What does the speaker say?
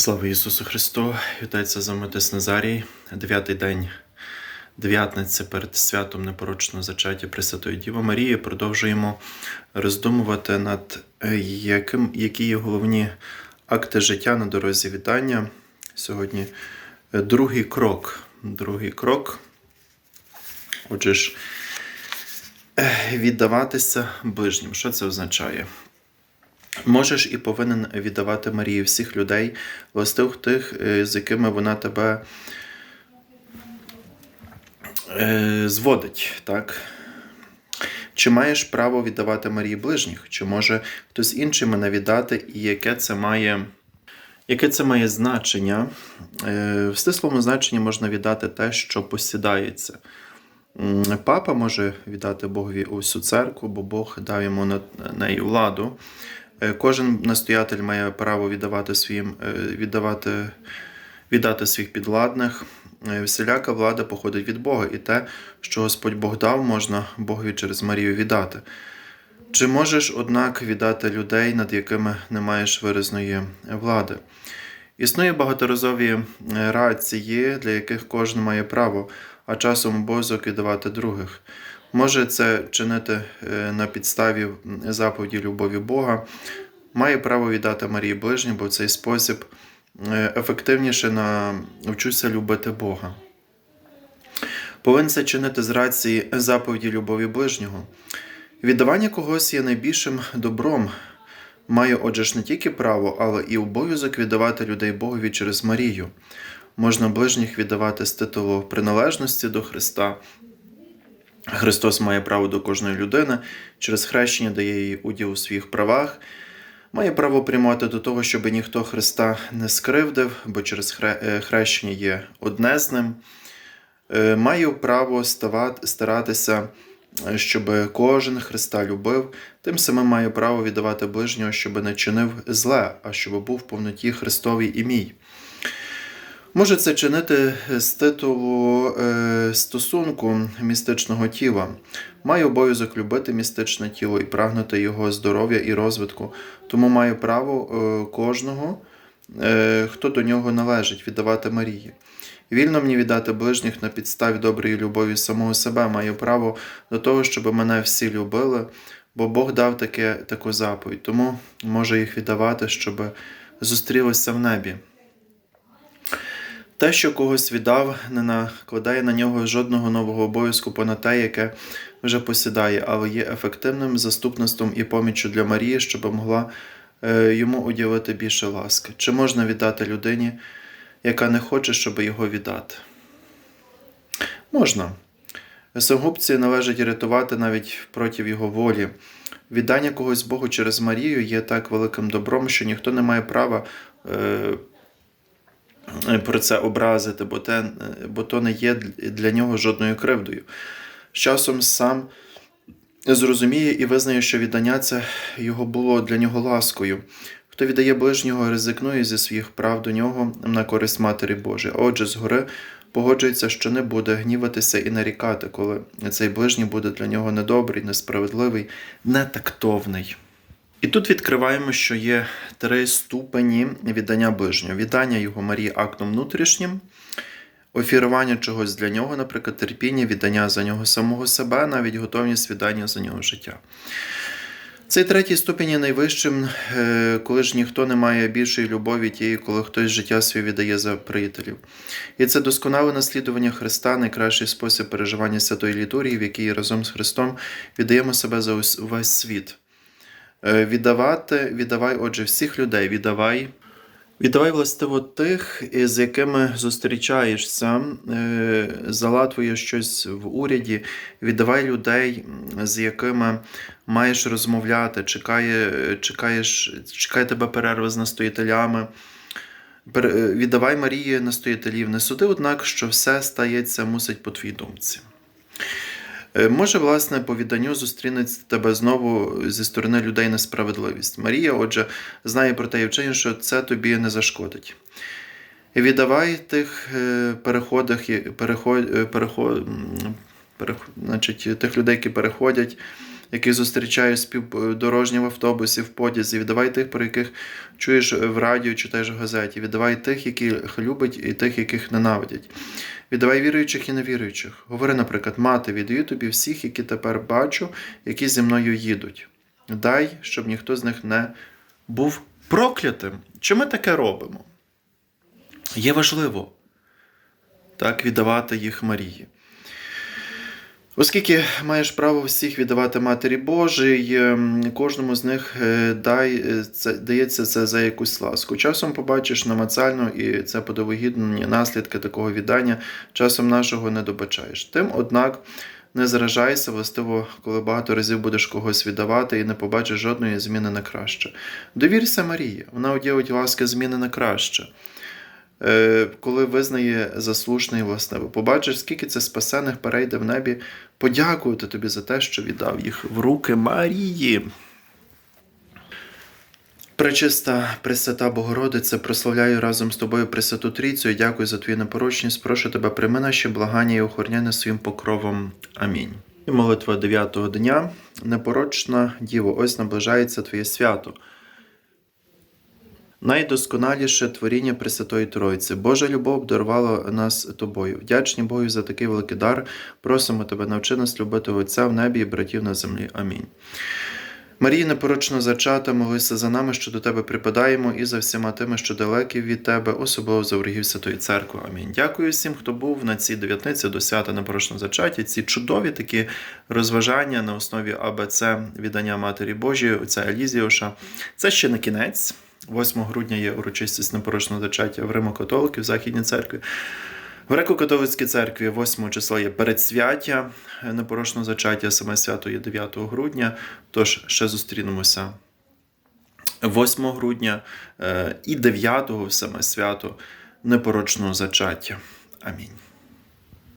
Слава Ісусу Христу! Вітається з вами Отець Назарій, дев'ятий день дев'ятниці перед святом непорочного зачаття Пресвятої Діви Марії. Продовжуємо роздумувати над е, яким, які є головні акти життя на дорозі вітання. Сьогодні е, другий крок. Другий крок. Отже ж, е, віддаватися ближнім. Що це означає? Можеш і повинен віддавати Марії всіх людей, властив тих, е, з якими вона тебе е, зводить. Так? Чи маєш право віддавати Марії ближніх? Чи може хтось інший мене віддати, і яке це має, яке це має значення? Е, В стислому значенні можна віддати те, що посідається. Папа може віддати Богові усю церкву, бо Бог дав йому на неї владу. Е, Кожен настоятель має право віддавати своїм е, віддавати, віддати своїх підвладних. Е, Всіляка влада походить від Бога, і те, що Господь Бог дав, можна Богові через Марію віддати. Чи можеш, однак, віддати людей, над якими не маєш виразної влади? Існує багаторазові рації, для яких кожен має право, а часом обов'язок віддавати других. Може це чинити е, на підставі заповіді любові Бога, має право віддати Марії ближнім, бо в цей спосіб е, ефективніше навчуся любити Бога. Повинен це чинити з рації заповіді любові ближнього. Віддавання когось є найбільшим добром. Маю, отже ж, не тільки право, але і обов'язок віддавати людей Богові через Марію. Можна ближніх віддавати з титулу приналежності до Христа. Христос має право до кожної людини, через хрещення дає їй уділ у своїх правах, має право приймати до того, щоб ніхто Христа не скривдив, бо через е, хрещення є одне з ним. Е, Маю право старатися, е, щоб кожен Христа любив, тим самим маю право віддавати ближнього, щоб не чинив зле, а щоб був в повноті Христовій і мій. Може це чинити з титулу е, стосунку містичного тіла. Маю обов'язок любити містичне тіло і прагнути його здоров'я і розвитку, тому маю право е, кожного, е, хто до нього належить, віддавати Марії. Вільно мені віддати ближніх на підставі доброї любові самого себе. Маю право до того, щоб мене всі любили, бо Бог дав таке, таку заповідь, тому можу їх віддавати, щоб зустрілися в небі. Те, що когось віддав, не накладає на нього жодного нового обов'язку понад те, яке вже посідає, але є ефективним заступництвом і поміччю для Марії, щоб могла е, йому уділити більше ласки. Чи можна віддати людині, яка не хоче, щоб його віддати? Можна. Самогубці належить рятувати навіть проти його волі. Віддання когось Богу через Марію є так великим добром, що ніхто не має права. Е, про це образити, бо, те, бо то не є для нього жодною кривдою. З часом сам зрозуміє і визнає, що віддання це його було для нього ласкою. Хто віддає ближнього, ризикнує зі своїх прав до нього на користь Матері Божої. Отже, згори погоджується, що не буде гніватися і нарікати, коли цей ближній буде для нього недобрий, несправедливий, нетактовний. І тут відкриваємо, що є три ступені віддання ближнього: віддання його Марії актом внутрішнім, офірування чогось для нього, наприклад, терпіння, віддання за нього самого себе, навіть готовність віддання за нього життя. Цей третій ступінь є найвищим, е, коли ж ніхто не має більшої любові тієї, коли хтось життя своє віддає за приятелів. І це досконале наслідування Христа, найкращий спосіб переживання святої літургії, в якій разом з Христом віддаємо себе за весь світ. Е, Віддавати, віддавай, отже, всіх людей, віддавай. Віддавай властиво тих, з якими зустрічаєшся, е, залатує щось в уряді, віддавай людей, з якими маєш розмовляти, чекає, чекаєш, чекає тебе перерва з настоятелями. Е, Віддавай Марії настоятелів. Не суди, однак, що все стається мусить по твоїй думці. Е, Може, власне, по відданню зустрінеться тебе знову зі сторони людей несправедливість. Марія, отже, знає про те і вчення, що це тобі не зашкодить. Віддавай тих е, переходах, переход, е, переход, значить, тих людей, які переходять яких зустрічаєш співдорожні в автобусі, в подязі. Віддавай тих, про яких чуєш в радіо, читаєш в газеті. Віддавай тих, яких любить, і тих, яких ненавидять. Віддавай віруючих і невіруючих. Говори, наприклад, мати, віддаю тобі всіх, які тепер бачу, які зі мною їдуть. Дай, щоб ніхто з них не був проклятим. Чи ми таке робимо? Є важливо так віддавати їх Марії. Оскільки маєш право всіх віддавати Матері Божій, ем, кожному з них е, дай, е, це, дається це за якусь ласку. Часом побачиш намацально, і це подовогідні наслідки такого віддання, часом нашого не добачаєш. Тим, однак, не заражайся, властиво, коли багато разів будеш когось віддавати і не побачиш жодної зміни на краще. Довірся Марії, вона уділить ласки зміни на краще. Е, Коли визнає заслушний власнево, побачиш, скільки це спасених перейде в небі, подякувати тобі за те, що віддав їх в руки Марії. Пречиста, Пресвята Богородице, прославляю разом з тобою Пресвяту Трійцю і дякую за твою непорочність. Прошу тебе, прийми наші благання і охороняй своїм покровом. Амінь. Молитва дев'ятого дня. Непорочна Діво, ось наближається Твоє свято. Найдосконаліше творіння Пресвятої Троїці. Божа любов обдарувала нас тобою. Вдячні Богу за такий великий дар. Просимо тебе, навчи нас любити Отця в небі і братів на землі. Амінь. Марія непорочно зачата, молися за нами, що до тебе припадаємо, і за всіма тими, що далекі від тебе, особливо за ворогів Святої Церкви. Амінь. Дякую всім, хто був на цій дев'ятниці до свята непорочно зачаті. Ці чудові такі розважання на основі АБЦ віддання Матері Божої, отця Елізіоша. Це ще не кінець. 8 грудня є урочистість непорочного зачаття в Римо-католиків в Західній церкві. В Греко-католицькій церкві 8 числа є передсвяття непорочного зачаття, саме свято є 9 грудня. Тож ще зустрінемося 8 грудня е, і 9 саме свято непорочного зачаття. Амінь.